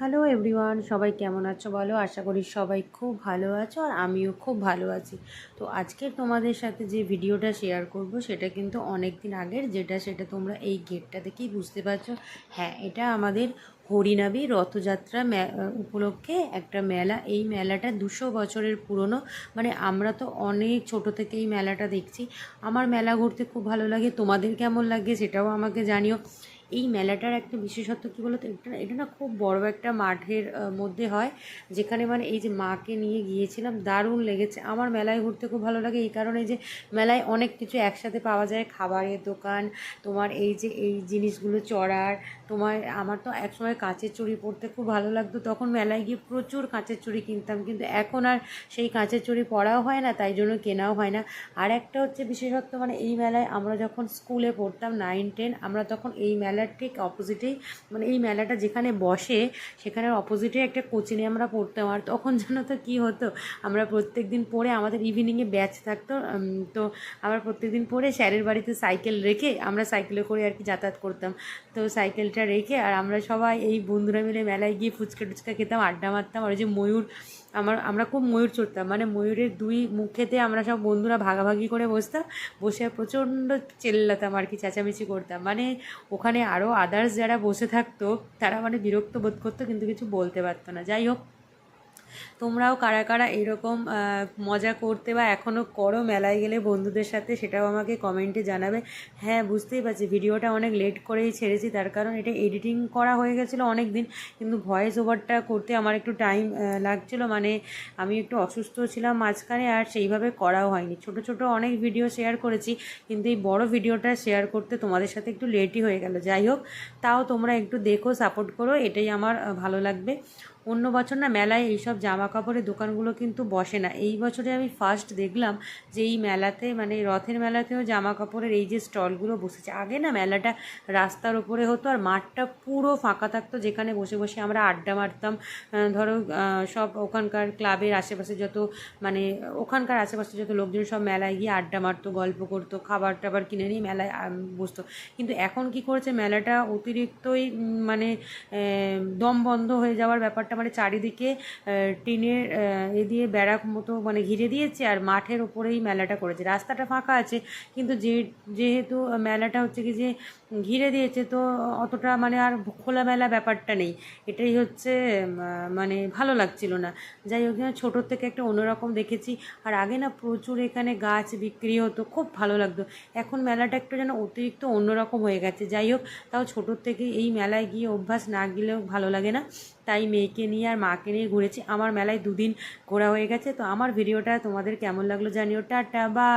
Hello everyone, সবাই কেমন আছো বলো? আশা করি সবাই খুব ভালো আছো আর আমিও খুব ভালো আছি। তো আজকে তোমাদের সাথে যে ভিডিওটা শেয়ার করব সেটা কিন্তু অনেক দিন আগের, যেটা সেটা তোমরা এই গেটটা দেখেই বুঝতে পারছ। হ্যাঁ এটা আমাদের হরিনাবি রথযাত্রা উপলক্ষে একটা মেলা। এই মেলাটা দুশো বছরের পুরনো। মানে আমরা তো অনেক ছোট থেকে এই মেলাটা দেখছি। আমার মেলা ঘুরতে খুব ভালো লাগে। তোমাদের কেমন লাগে সেটাও আমাকে জানিও। এই মেলাটার একটা বিশেষত্ব কী বলতো? এটা এটা না খুব বড় একটা মাঠের মধ্যে হয়, যেখানে মানে এই যে মাকে নিয়ে গিয়েছিলাম, দারুণ লেগেছে। আমার মেলায় ঘুরতে খুব ভালো লাগে, এই কারণে যে মেলায় অনেক কিছু একসাথে পাওয়া যায়, খাবারের দোকান, তোমার এই যে, এই জিনিসগুলো চড়ার, তোমার, আমার তো একসময় কাঁচের চুড়ি পরতে খুব ভালো লাগতো, তখন মেলায় গিয়ে প্রচুর কাঁচের চুড়ি কিনতাম, কিন্তু এখন আর সেই কাঁচের চুড়ি পরাও হয় না, তাই জন্য কেনাও হয় না। আর একটা হচ্ছে বিশেষত্ব মানে এই মেলায় আমরা যখন স্কুলে পড়তাম নাইন টেন আমরা তখন এই মেলার ঠিক অপোজিটেই মানে এই মেলাটা যেখানে বসে, সেখানের অপোজিটে একটা কোচিনে আমরা পড়তাম। আর তখন জানো তো কী হতো, আমরা প্রত্যেক দিন পড়ে আমাদের ইভিনিংয়ে ব্যাচ থাকতো তো আমরা প্রত্যেক দিন পড়ে স্যারের বাড়িতে সাইকেল রেখে আমরা সাইকেলে করে আর কি যাতায়াত করতাম। তো সাইকেলটা রেখে আর আমরা সবাই এই বন্ধুরা মিলে মেলায় গিয়ে ফুচকা টুচকা খেতাম, আড্ডা মারতাম। আর ওই যে ময়ূর আমার, আমরা খুব ময়ূর চড়তাম। মানে ময়ূরের দুই মুখেতে আমরা সব বন্ধুরা ভাগাভাগি করে বসতাম, বসে প্রচণ্ড চেল্লাতাম আর কি, চেঁচামেচি করতাম। মানে ওখানে আরও আদার্স যারা বসে থাকতো, তারা মানে বিরক্ত বোধ করতো, কিন্তু কিছু বলতে পারতো না। যাই হোক তোমরাও কারা কারা এরকম মজা করতে বা এখনও করো মেলায় গেলে বন্ধুদের সাথে সেটাও আমাকে কমেন্টে জানাবে। হ্যাঁ বুঝতেই পারছি, ভিডিওটা অনেক লেট করেই ছেড়েছি, তার কারণ এটা এডিটিং করা হয়ে গেছিল অনেক দিন কিন্তু ভয়েস ওভারটা করতে আমার একটু টাইম লাগছিল মানে আমি একটু অসুস্থ ছিলাম মাঝখানে আর সেইভাবে করাও হয়নি। ছোট ছোট অনেক ভিডিও শেয়ার করেছি, কিন্তু এই বড় ভিডিওটা শেয়ার করতে তোমাদের সাথে একটু লেটই হয়ে গেল। যাই হোক, তাও তোমরা একটু দেখো সাপোর্ট করো, এটাই আমার ভালো লাগবে। অন্য বছর না মেলায় এইসব জামা কাপড়ের দোকানগুলো কিন্তু বসে না। এই বছরে আমি ফার্স্ট দেখলাম যে এই মেলাতে মানে রথের মেলাতেও জামা কাপড়ের এই যে স্টলগুলো বসেছে, আগে না মেলাটা রাস্তার ওপরে হতো আর মাঠটা পুরো ফাঁকা থাকতো, যেখানে বসে বসে আমরা আড্ডা মারতাম। ধরো সব ওখানকার ক্লাবের আশেপাশে যত মানে ওখানকার আশেপাশে যত লোকজন সব মেলায় গিয়ে আড্ডা মারতো, গল্প করতো, খাবার টাবার কিনে নিয়ে মেলায় বসতো। কিন্তু এখন কি করেছে, মেলাটা অতিরিক্তই মানে দম বন্ধ হয়ে যাওয়ার ব্যাপারটা মানে চারিদিকে টিনের এ দিয়ে ব্যারাক মতো মানে ঘিরে দিয়েছে আর মাঠের ওপরেই মেলাটা করেছে। রাস্তাটা ফাঁকা আছে, কিন্তু যে, যেহেতু মেলাটা হচ্ছে কি যে ঘিরে দিয়েছে, তো অতটা মানে আর খোলামেলা ব্যাপারটা নেই। এটাই হচ্ছে মানে ভালো লাগছিল না। যাই হোক না ছোটোর থেকে একটা অন্যরকম দেখেছি। আর আগে না প্রচুর এখানে গাছ বিক্রি হতো, খুব ভালো লাগতো। এখন মেলাটা একটু যেন অতিরিক্ত অন্যরকম হয়ে গেছে। যাই হোক, তাও ছোটোর থেকে এই মেলায় গিয়ে অভ্যাস না গেলেও ভালো লাগে না। তাই মেয়েকে নিয়ে আর মাকে নিয়ে ঘুরেছি। আমার মেলায় দুদিন ঘোরা হয়ে গেছে। তো আমার ভিডিওটা তোমাদের কেমন লাগল জানিও। টাটা বা